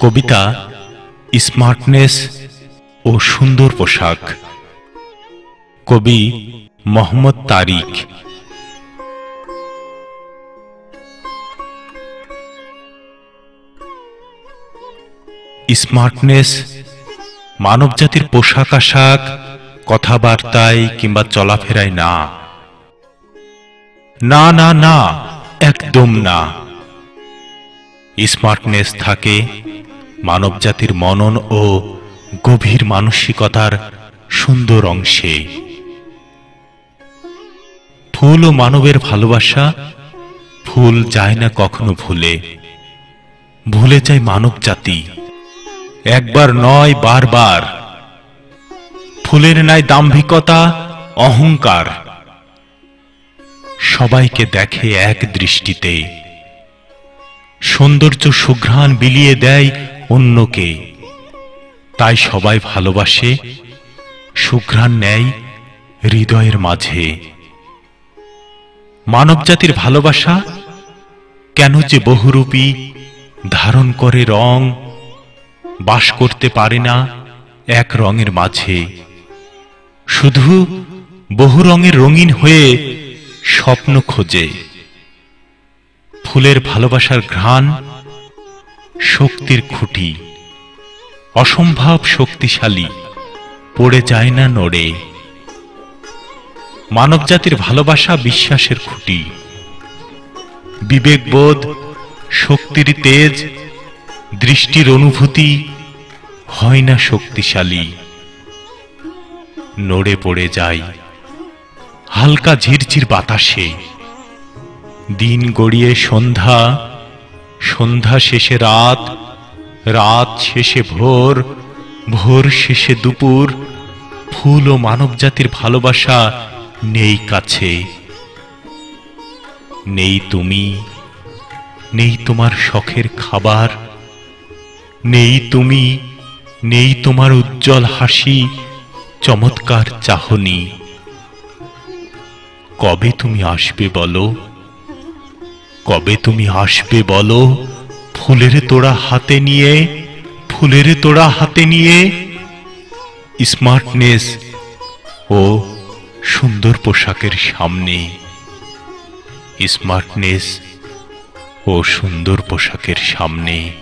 কবিতা, smartness ও সুন্দর পোশাক। কবি মোহাম্মদ তারিক। স্মার্টনেস, মানবজাতির পোশাক আশাক, কথাবার্তায় কিংবা চলাফেরায় না। না না না, একদম না। স্মার্টনেস থাকে মানবজাতির মনন ও গভীর মানসিকতার সুন্দর অংশে। ফুল ও মানবের ভালোবাসা ফুল যায় না কখনো ভুলে। ভুলে যায় মানব জাতি একবার নয়, বারবার। ফুলের নাই দাম্ভিকতা, অহংকার। সবাইকে দেখে এক দৃষ্টিতে। সৌন্দর্য সুঘ্রাণ বিলিয়ে দেয় অন্যকে। তাই সবাই ভালোবাসে, সুঘ্রাণ নেয় হৃদয়ের মাঝে। মানবজাতির ভালোবাসা কেন যে বহুরূপী, ধারণ করে রং, বাস করতে পারে না এক রঙের মাঝে। শুধু বহু রঙের রঙিন হয়ে স্বপ্ন খোঁজে। ফুলের ভালোবাসার ঘ্রাণ শক্তির খুঁটি। অসম্ভব শক্তিশালী। পড়ে যায় না নড়ে। মানবজাতির ভালোবাসা বিশ্বাসের খুঁটি। বিবেকবোধ, শক্তির তেজ, দৃষ্টির অনুভূতি হয় না শক্তিশালী। নড়ে পড়ে যায়। হালকা ঝিরঝির বাতাসে। দিন গড়িয়ে সন্ধ্যা সন্ধ্যা শেষে রাত রাত শেষে ভোর ভোর শেষে দুপুর, ফুল ও মানবজাতির ভালোবাসা নেই কাছে। নেই তুমি, নেই তোমার শখের খাবার, নেই তুমি, নেই তোমার উজ্জ্বল হাসি, চমৎকার চাহনি। কবে তুমি আসবে বলো? কবে তুমি আসবে বলো? ফুলের তোড়া হাতে নিয়ে, ফুলের তোড়া হাতে নিয়ে। স্মার্টনেস, ও সুন্দর পোশাকের সামনে। স্মার্টনেস, ও সুন্দর পোশাকের সামনে।